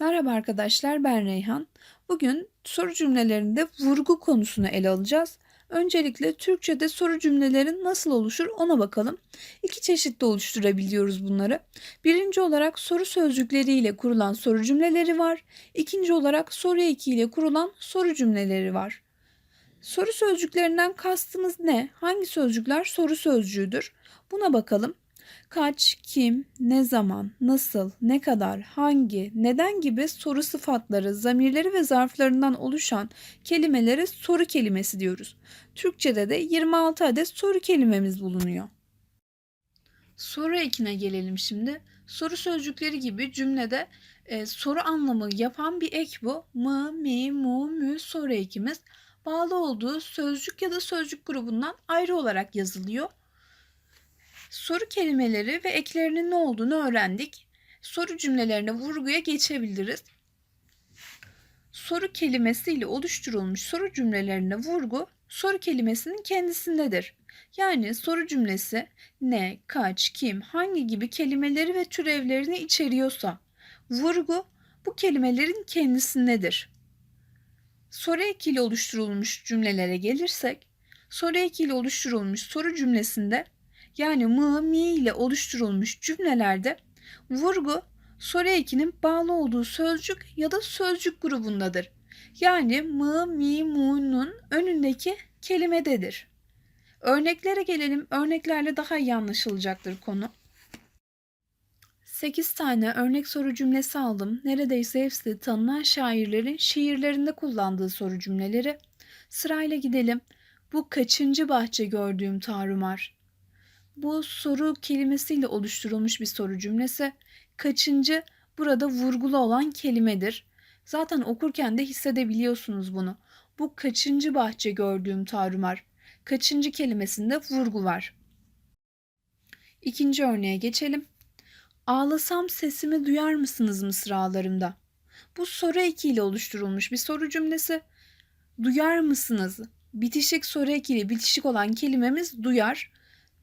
Merhaba arkadaşlar ben Reyhan. Bugün soru cümlelerinde vurgu konusunu ele alacağız. Öncelikle Türkçe'de soru cümlelerin nasıl oluşur ona bakalım. İki çeşitte oluşturabiliyoruz bunları. Birinci olarak soru sözcükleriyle kurulan soru cümleleri var. İkinci olarak soru ekiyle kurulan soru cümleleri var. Soru sözcüklerinden kastımız ne? Hangi sözcükler soru sözcüğüdür? Buna bakalım kaç, kim, ne zaman, nasıl, ne kadar, hangi, neden gibi soru sıfatları, zamirleri ve zarflarından oluşan kelimelere soru kelimesi diyoruz. Türkçede de 26 adet soru kelimemiz bulunuyor. Soru ekine gelelim şimdi. Soru sözcükleri gibi cümlede e, soru anlamı yapan bir ek bu. Mı, mi, mu, mü soru ekimiz bağlı olduğu sözcük ya da sözcük grubundan ayrı olarak yazılıyor. Soru kelimeleri ve eklerinin ne olduğunu öğrendik. Soru cümlelerine vurguya geçebiliriz. Soru kelimesiyle oluşturulmuş soru cümlelerine vurgu soru kelimesinin kendisindedir. Yani soru cümlesi ne, kaç, kim, hangi gibi kelimeleri ve türevlerini içeriyorsa vurgu bu kelimelerin kendisindedir. Soru ekiyle oluşturulmuş cümlelere gelirsek, soru ekiyle oluşturulmuş soru cümlesinde yani mı, mi ile oluşturulmuş cümlelerde vurgu soru ekinin bağlı olduğu sözcük ya da sözcük grubundadır. Yani mı, mi, mu'nun önündeki kelimededir. Örneklere gelelim. Örneklerle daha iyi anlaşılacaktır konu. 8 tane örnek soru cümlesi aldım. Neredeyse hepsi tanınan şairlerin şiirlerinde kullandığı soru cümleleri. Sırayla gidelim. Bu kaçıncı bahçe gördüğüm tarumar? Bu soru kelimesiyle oluşturulmuş bir soru cümlesi. Kaçıncı burada vurgulu olan kelimedir. Zaten okurken de hissedebiliyorsunuz bunu. Bu kaçıncı bahçe gördüğüm tarumar. Kaçıncı kelimesinde vurgu var. İkinci örneğe geçelim. Ağlasam sesimi duyar mısınız mısralarımda? Bu soru ekiyle oluşturulmuş bir soru cümlesi. Duyar mısınız? Bitişik soru ekiyle bitişik olan kelimemiz duyar.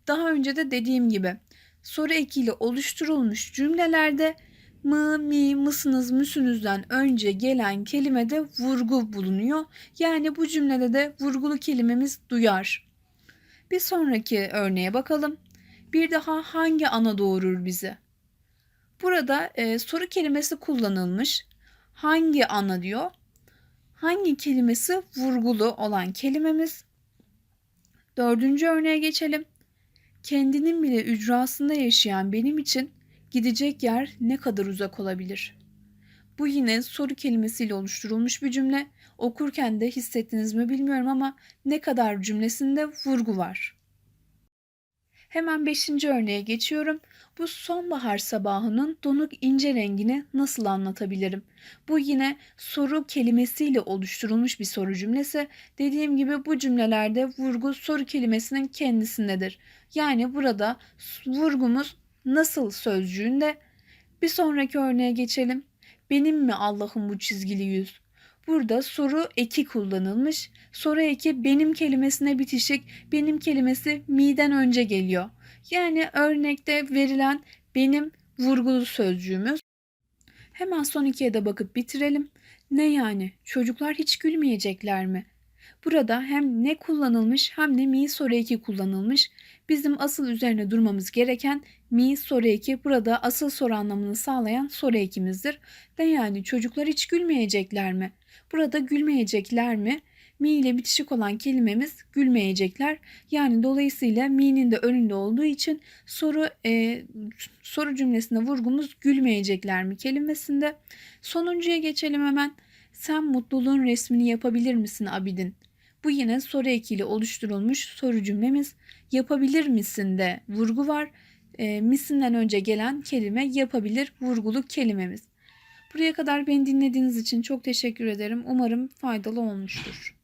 Daha önce de dediğim gibi soru ekiyle oluşturulmuş cümlelerde mı, mi, mısınız, müsünüzden önce gelen kelimede vurgu bulunuyor. Yani bu cümlede de vurgulu kelimemiz duyar. Bir sonraki örneğe bakalım. Bir daha hangi ana doğurur bizi? Burada e, soru kelimesi kullanılmış. Hangi ana diyor? Hangi kelimesi vurgulu olan kelimemiz? Dördüncü örneğe geçelim. Kendinin bile ücrasında yaşayan benim için gidecek yer ne kadar uzak olabilir? Bu yine soru kelimesiyle oluşturulmuş bir cümle. Okurken de hissettiniz mi bilmiyorum ama ne kadar cümlesinde vurgu var. Hemen beşinci örneğe geçiyorum. Bu sonbahar sabahının donuk ince rengini nasıl anlatabilirim? Bu yine soru kelimesiyle oluşturulmuş bir soru cümlesi. Dediğim gibi bu cümlelerde vurgu soru kelimesinin kendisindedir. Yani burada vurgumuz nasıl sözcüğünde. Bir sonraki örneğe geçelim. Benim mi Allah'ım bu çizgili yüz? Burada soru eki kullanılmış. Soru eki benim kelimesine bitişik. Benim kelimesi mi'den önce geliyor. Yani örnekte verilen benim vurgulu sözcüğümüz. Hemen son ikiye de bakıp bitirelim. Ne yani? Çocuklar hiç gülmeyecekler mi? Burada hem ne kullanılmış hem de mi soru eki kullanılmış. Bizim asıl üzerine durmamız gereken mi soru eki burada asıl soru anlamını sağlayan soru ekimizdir. De yani çocuklar hiç gülmeyecekler mi? Burada gülmeyecekler mi? Mi ile bitişik olan kelimemiz gülmeyecekler. Yani dolayısıyla mi'nin de önünde olduğu için soru e, soru cümlesinde vurgumuz gülmeyecekler mi kelimesinde. Sonuncuya geçelim hemen. Sen mutluluğun resmini yapabilir misin Abidin? Bu yine soru ekiyle oluşturulmuş soru cümlemiz. Yapabilir misin de vurgu var. E, misinden önce gelen kelime yapabilir vurgulu kelimemiz. Buraya kadar beni dinlediğiniz için çok teşekkür ederim. Umarım faydalı olmuştur.